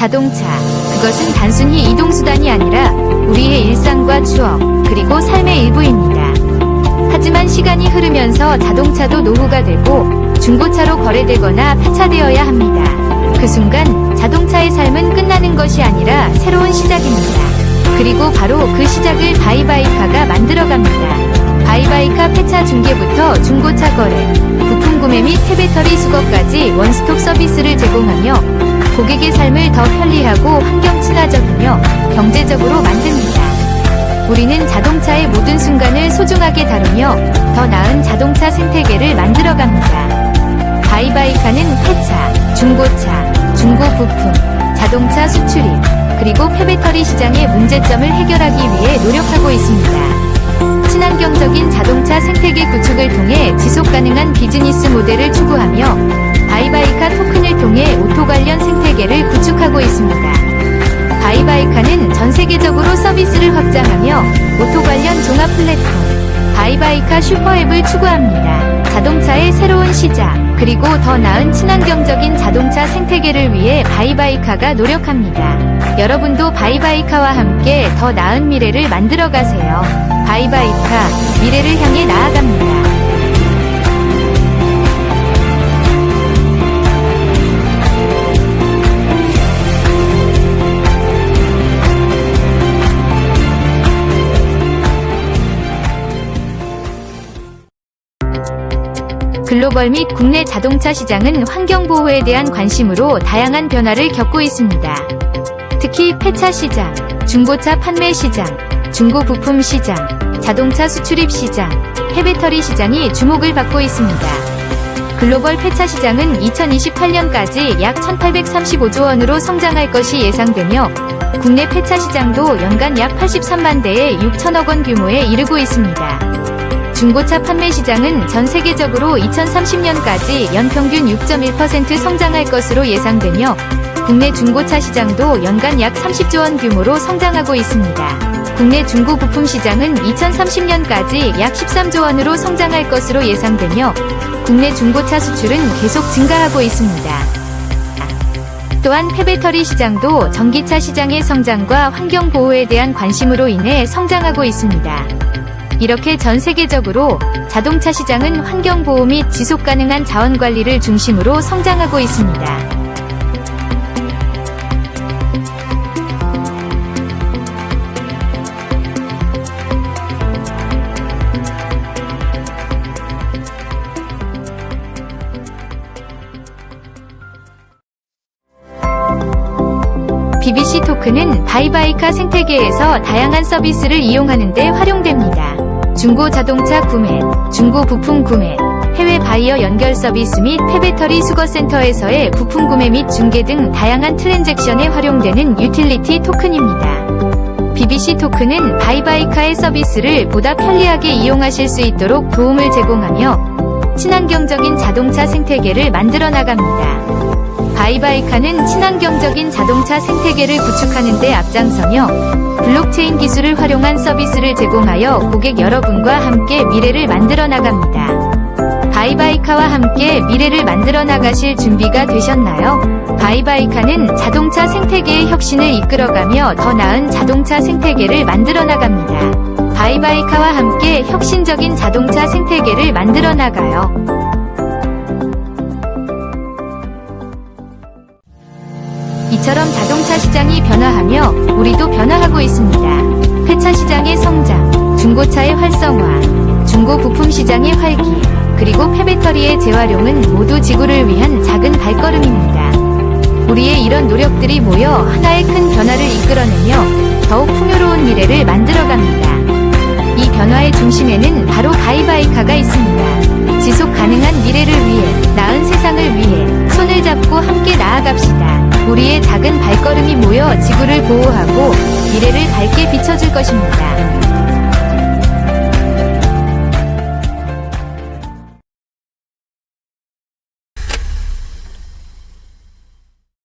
자동차. 그것은 단순히 이동수단이 아니라 우리의 일상과 추억, 그리고 삶의 일부입니다. 하지만 시간이 흐르면서 자동차도 노후가 되고 중고차로 거래되거나 폐차되어야 합니다. 그 순간 자동차의 삶은 끝나는 것이 아니라 새로운 시작입니다. 그리고 바로 그 시작을 바이바이카가 만들어갑니다. 바이바이카 폐차 중개부터 중고차 거래, 부품 구매 및 폐배터리 수거까지 원스톱 서비스를 제공하며 고객의 삶을 더 편리하고 환경 친화적이며 경제적으로 만듭니다. 우리는 자동차의 모든 순간을 소중하게 다루며 더 나은 자동차 생태계를 만들어갑니다. 바이바이카는 폐차, 중고차, 중고 부품, 자동차 수출입, 그리고 폐배터리 시장의 문제점을 해결하기 위해 노력하고 있습니다. 친환경적인 자동차 생태계 구축을 통해 지속 가능한 비즈니스 모델을 추구하며 바이바이 하고 있습니다. 바이바이카는 전 세계적으로 서비스를 확장하며 오토 관련 종합 플랫폼 바이바이카 슈퍼앱을 추구합니다. 자동차의 새로운 시작 그리고 더 나은 친환경적인 자동차 생태계를 위해 바이바이카가 노력합니다. 여러분도 바이바이카와 함께 더 나은 미래를 만들어 가세요. 바이바이카 미래를 향해 나아갑니다. 글로벌 및 국내 자동차 시장은 환경보호에 대한 관심으로 다양한 변화를 겪고 있습니다. 특히 폐차 시장, 중고차 판매 시장, 중고 부품 시장, 자동차 수출입 시장, 폐배터리 시장이 주목을 받고 있습니다. 글로벌 폐차 시장은 2028년까지 약 1,835조 원으로 성장할 것이 예상되며 국내 폐차 시장도 연간 약 83만 대의 6천억 원 규모에 이르고 있습니다. 중고차 판매 시장은 전 세계적으로 2030년까지 연평균 6.1% 성장할 것으로 예상되며 국내 중고차 시장도 연간 약 30조 원 규모로 성장하고 있습니다. 국내 중고 부품 시장은 2030년까지 약 13조 원으로 성장할 것으로 예상되며 국내 중고차 수출은 계속 증가하고 있습니다. 또한 폐배터리 시장도 전기차 시장의 성장과 환경 보호에 대한 관심으로 인해 성장하고 있습니다. 이렇게 전 세계적으로 자동차 시장은 환경 보호 및 지속 가능한 자원 관리를 중심으로 성장하고 있습니다. BBC 토큰은 바이바이카 생태계에서 다양한 서비스를 이용하는 데 활용됩니다. 중고 자동차 구매, 중고 부품 구매, 해외 바이어 연결 서비스 및 폐배터리 수거센터에서의 부품 구매 및 중개 등 다양한 트랜잭션에 활용되는 유틸리티 토큰입니다. BBC 토큰은 바이바이카의 서비스를 보다 편리하게 이용하실 수 있도록 도움을 제공하며 친환경적인 자동차 생태계를 만들어 나갑니다. 바이바이카는 친환경적인 자동차 생태계를 구축하는 데 앞장서며 블록체인 기술을 활용한 서비스를 제공하여 고객 여러분과 함께 미래를 만들어 나갑니다. 바이바이카와 함께 미래를 만들어 나가실 준비가 되셨나요? 바이바이카는 자동차 생태계의 혁신을 이끌어가며 더 나은 자동차 생태계를 만들어 나갑니다. 바이바이카와 함께 혁신적인 자동차 생태계를 만들어 나가요. 이처럼 자동차 시장이 변화하며 우리도 변화하고 있습니다. 폐차 시장의 성장, 중고차의 활성화, 중고 부품 시장의 활기, 그리고 폐배터리의 재활용은 모두 지구를 위한 작은 발걸음입니다. 우리의 이런 노력들이 모여 하나의 큰 변화를 이끌어내며 더욱 풍요로운 미래를 만들어갑니다. 이 변화의 중심에는 바로 바이바이카가 있습니다. 지속 가능한 미래를 위해, 나은 세상을 우리의 작은 발걸음이 모여 지구를 보호하고 미래를 밝게 비춰줄 것입니다.